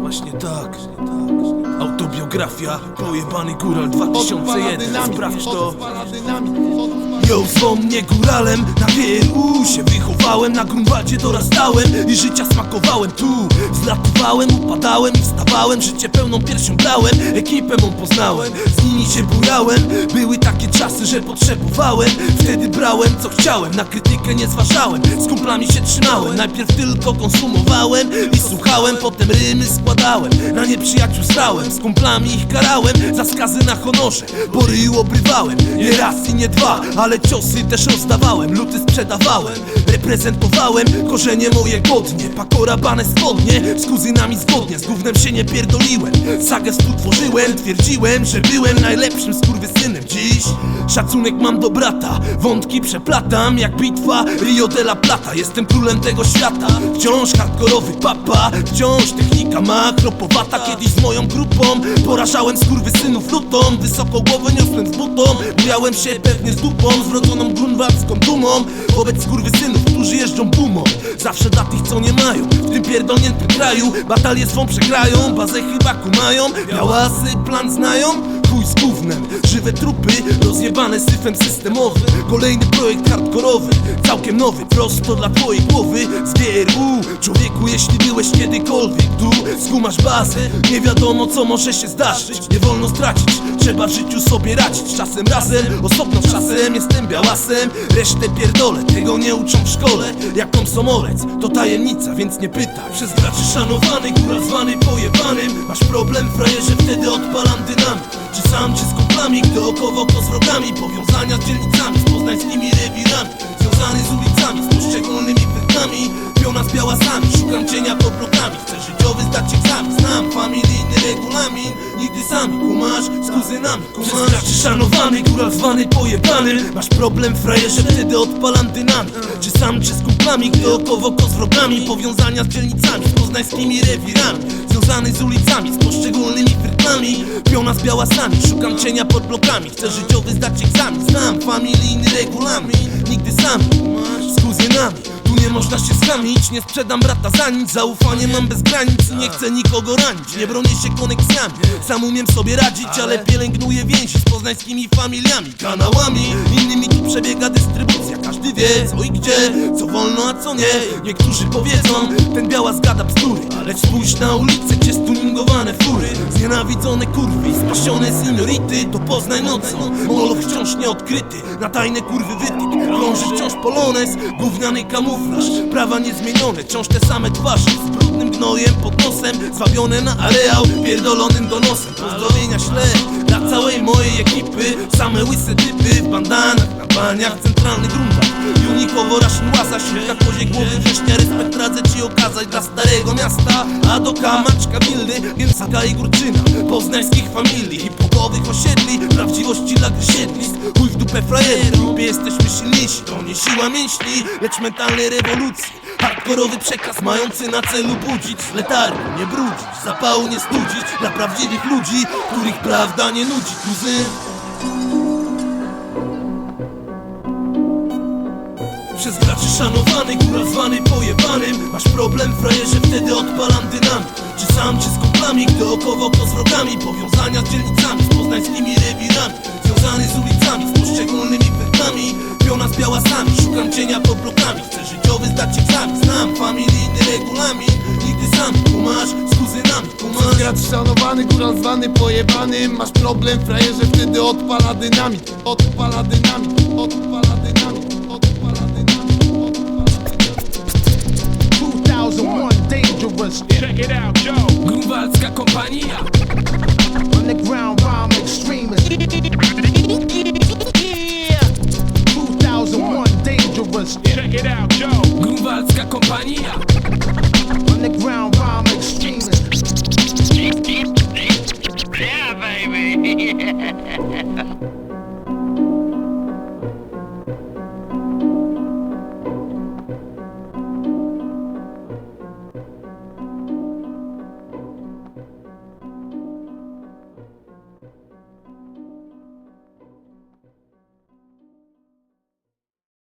Właśnie tak. Autobiografia, pojebany góral 2001. Sprawdź to. Yo, zwą mnie góralem, na wielu się wychowałem Na Grunwaldzie dorastałem i życia smakowałem tu. Zlatywałem, upadałem wstawałem Życie pełną piersią brałem, ekipę mą poznałem Z nimi się bujałem, były takie czasy, że potrzebowałem. Wtedy brałem co chciałem, na krytykę nie zważałem. Z kumplami się trzymałem, najpierw tylko konsumowałem I słuchałem, potem rymy składałem. Na nieprzyjaciół strałem, z kumplami ich karałem. Za skazy na honorze, bo ryju obrywałem. Nie raz i nie dwa, ale ciosy też rozdawałem Luty sprzedawałem, reprezentowałem Korzenie moje godnie, pakorabane spodnie Z kuzynami zgodnie, z gównem się nie pierdoliłem. Sagę współtworzyłem, twierdziłem, że byłem najlepszym skurwysynem. Dziś szacunek mam do brata Wątki przeplatam jak bitwa Rio de la Plata. Jestem królem tego świata Wciąż hardkorowy papa Wciąż technika makropowata Kiedyś z moją grupą Porażałem skurwysynów lutą Wysoko głowę niosłem z butą Bujałem się pewnie z dupą Zrodzoną grunwaldzką dumą Wobec skurwysynów, którzy jeżdżą bumą. Zawsze dla tych co nie mają. W tym pierdolniętym kraju Batalie swą przegrają Bazę chyba kumają Białasy plan znają. Chuj z gównem Żywe trupy, rozjebane syfem systemowym. Kolejny projekt hardkorowy, całkiem nowy Prosto dla twojej głowy. Z GRU Człowieku, jeśli byłeś kiedykolwiek tu Skumasz bazę, nie wiadomo co może się zdarzyć. Nie wolno stracić, trzeba w życiu sobie radzić Czasem razem, osobno czasem Jestem białasem, resztę pierdolę Tego nie uczą w szkole, jak komsomolec To tajemnica, więc nie pytaj. Przez graczy szanowany, góra zwany pojebanym. Masz problem, frajerze, wtedy odpalam dynamit. Czy sam, czy z kumplami, gdy oko w oko z wrogami? Powiązania z dzielnicami, z poznańskimi rewirami. Związany z ulicami, z poszczególnymi pytami. Piona z białasami, szukam cienia kumasz Czy szanowany, góral zwany pojebanym Masz problem, frajerze, wtedy odpalam dynamit Czy sam, czy z kumplami, gdy oko w z wrogami Powiązania z dzielnicami, z poznańskimi rewirami. Związany z ulicami, z poszczególnymi frytami Piona z białasami, szukam cienia pod blokami. Chcę życiowy zdać egzamin, znam familijny regulamin. Nigdy sam, z kuzynami nie można się skamić, nie sprzedam brata za nic Zaufanie mam bez granic i nie chcę nikogo ranić. Nie bronię się koneksjami, sam umiem sobie radzić Ale pielęgnuję więzi z poznańskimi familiami Kanałami, innymi tu przebiega dystrybucja Każdy wie co i gdzie, co wolno a co nie. Niektórzy powiedzą, ten biała zgada bzdury Lecz spójrz na ulicę, gdzie stuningowane fury. Znienawidzone kurwy spasione seniority To Poznań nocą, moloch wciąż nieodkryty Na tajne kurwy wytyk, krąży wciąż polones Gówniany prawa niezmienione Wciąż te same twarze, z brudnym gnojem pod nosem Zwabione na areał, pierdolonym donosem. Pozdrowienia ślę dla całej mojej ekipy. Same łyse typy w bandanach, na baniach Centralny grunta, unikowo raszyn łasa Silka kozie głowy września, respekt radzę okazać Dla starego miasta, a do kamaczka wildy Gęcka i Górczyna, poznańskich familii. Hip-hopowych osiedli, prawdziwości dla grysiedlisk Chuj w dupę frajery, w grupie jesteśmy silniejsi. To nie siła mięśni, lecz mentalnej rewolucji Hardkorowy przekaz mający na celu budzić. Letargu nie brudzić, zapału nie studzić. Dla prawdziwych ludzi, których prawda nie nudzi. Kuzyn Przez graczy szanowany, góra zwany pojebanym. Masz problem, frajerze, wtedy odpalam dynamit. Czy sam, czy z kumplami, gdy oko w z wrogami Powiązania z dzielnicami, z poznańskimi rewirami. Związany z ulicami, z poszczególnymi pytami Piona z białasami, szukam cienia pod blokami. Chcę życiowy zdać egzamin, znam familijny regulamin. Nigdy sam, kumasz, z kuzynami, kumasz Gracz szanowany, góral zwany pojebanym. Masz problem, frajerze, wtedy odpala dynamit. Odpala dynamit, odpala Dangerous Check it out, Joe. Grunwaldzka kompania. Underground rhyme extremist. Yeah 2001 Dangerous. Check it out, Joe. Grunwaldzka kompania